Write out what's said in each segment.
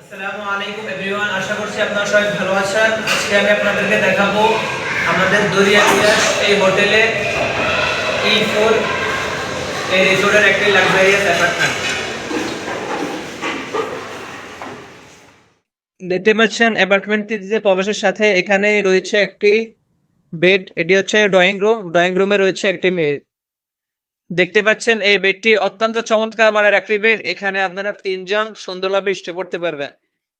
আসসালামু আলাইকুম এভরিওয়ান আশা করছি আপনারা সবাই ভালো আছেন। আজকে আমি আপনাদেরকে দেখাবো আমাদের দরিয়া বিলাস এই হোটেলে ই ফোর এই রিসোর্টের একটি লাক্সারিয়াস অ্যাপার্টমেন্ট দেখতে পাচ্ছেন অ্যাপার্টমেন্টটিতে প্রবেশের সাথে এখানে রয়েছে একটি বেড এটি হচ্ছে ড্রয়িং রুম ড্রয়িং রুমে রয়েছে একটি মেয়ে। দেখতে পাচ্ছেন, এই বেডটি অত্যন্ত চমৎকার মানের একটি বেড। এখানে আপনারা তিনজন সুন্দরভাবে স্টে করতে পারবেন।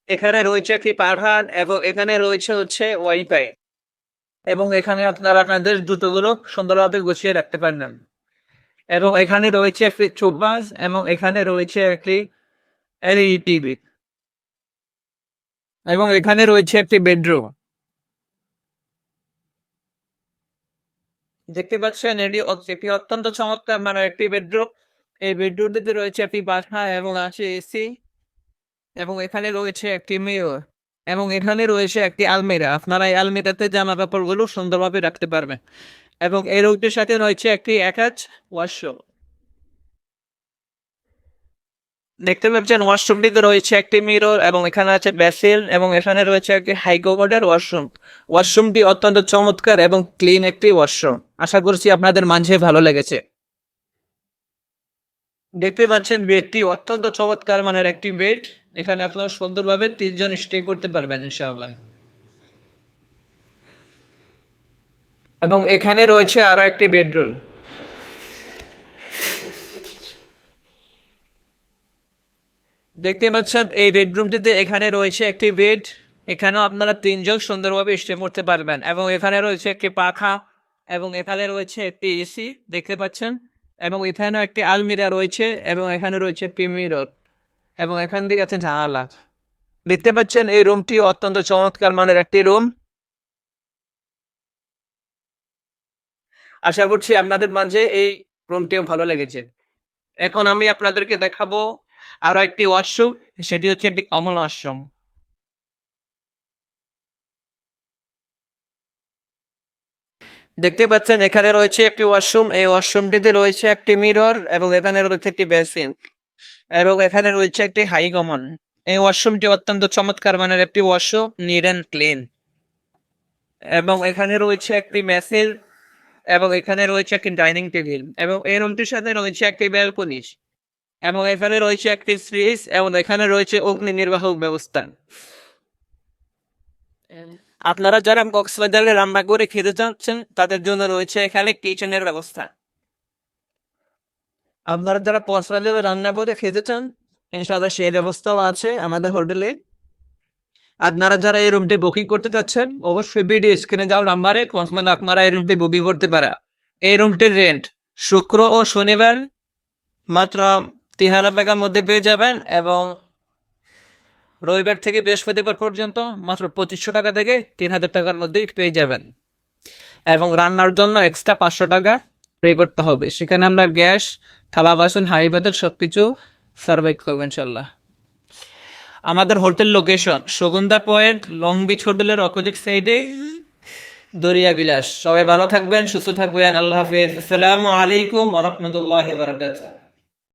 এখানে রয়েছে একটি পাঠান এবং এখানে রয়েছে হচ্ছে ওয়াইফাই এবং এখানে আপনারা আপনাদের জুতোগুলো সুন্দরভাবে গুছিয়ে রাখতে পারবেন। এবং এখানে রয়েছে একটি চোবাস এবং এখানে রয়েছে একটি এলইডি টিভি এবং এখানে রয়েছে একটি বেডরুম। দেখতে পাচ্ছেন, এটি একটি অত্যন্ত চমৎকার মানে একটি বেডরুম। এই বেডরুমটিতে রয়েছে একটি বাসা এবং আছে এসি এবং এখানে রয়েছে একটি মেয়র এবং এখানে রয়েছে একটি আলমিরা। আপনারা এই আলমিরাতে জামা কাপড়গুলো সুন্দরভাবে রাখতে পারবেন এবং এই রুমটির সাথে রয়েছে একটি অ্যাটাচ ওয়াশরুম। দেখতে পাচ্ছেন, ওয়াশরুমটিতে রয়েছে একটি মিরর এবং এখানে আছে বেসিন এবং এখানে রয়েছে একটি হাইকোভার্ডের ওয়াশরুম ওয়াশরুমটি অত্যন্ত চমৎকার এবং ক্লিন একটি ওয়াশরুম আশা করছি আপনাদের মাঝে ভালো লেগেছে। দেখতে পাচ্ছেন বেডটি অত্যন্ত চমৎকার মানের একটি বেড এখানে আপনারা সুন্দরভাবে তিনজন স্টে করতে পারবেন, ইনশাআল্লাহ। এবং এখানে রয়েছে আরও একটি বেডরুম দেখতে পাচ্ছেন, এই বেডরুমটিতে এখানে রয়েছে একটি বেড এখানেও আপনারা তিনজন সুন্দরভাবে স্টে করতে পারবেন এবং এখানে রয়েছে একটি পাখা এবং এখানে রয়েছে একটি এসি, দেখতে পাচ্ছেন, এবং এখানেও একটি আলমিরা রয়েছে এবং এখানে রয়েছে একটি এবং এখান থেকে আছে জানালা। দেখতে পাচ্ছেন, এই রুমটি অত্যন্ত চমৎকার মানের একটি রুম আশা করছি আপনাদের মাঝে এই রুমটিও ভালো লেগেছে। এখন আমি আপনাদেরকে দেখাবো আরও একটি ওয়াশরুম সেটি হচ্ছে একটি কমন ওয়াশরুম দেখতে পাচ্ছেন, এখানে রয়েছে একটি ওয়াশরুম। এই ওয়াশরুমটিতে রয়েছে একটি মিরর এবং এখানে রয়েছে একটি বেসিন এবং এখানে রয়েছে একটি হাই কমন এই ওয়াশরুমটি অত্যন্ত চমৎকার মানের একটি ওয়াশরুম, নিট অ্যান্ড ক্লিন। এবং এখানে রয়েছে একটি মেসিন এবং এখানে রয়েছে একটি ডাইনিং টেবিল এবং এই রুমটির সাথে রয়েছে একটি ব্যালকনি এবং এখানে রয়েছে একটি ফ্রিজ এবং এখানে রয়েছে অগ্নি নির্বাহক ব্যবস্থা। আপনারা যারা কক্সবাজারে রান্না করে খেতে চাচ্ছেন তাদের জন্য রয়েছে এখানে কিচেনের ব্যবস্থা। আপনারা যারা কক্সবাজারে রান্না করে খেতে চান ইনশাআল্লাহ সেই ব্যবস্থাও আছে আমাদের হোটেলে। আপনারা যারা এই রুমটি বুকিং করতে চাচ্ছেন অবশ্যই ভিডিও স্ক্রিনে যাও নাম্বারে কক্সবাজার আপনারা এই রুমটি বুকিং করতে পারা। এই রুমটির রেন্ট শুক্র ও শনিবার মাত্র তিন হাজার টাকার মধ্যে পেয়ে যাবেন এবং রবিবার থেকে বৃহস্পতিবার পর্যন্ত মাত্র পঁচিশশো টাকা থেকে তিন হাজার টাকার মধ্যেই পেয়ে যাবেন। এবং রান্নার জন্য এক্সট্রা পাঁচশো টাকা পে করতে হবে। সেখানে আমরা গ্যাস, থালা, বাসন হাই বাজার সব কিছু সার্ভাইভ করব ইনশাল্লাহ আমাদের hotel location Sugandha point long beach হোটেলের অপোজিট সাইডে দরিয়া বিলাস। সবাই ভালো থাকবেন, সুস্থ থাকবেন, আল্লাহ হাফিজ। আসসালামু আলাইকুম ওরহমতুল্লাহ বারাকাতুহ।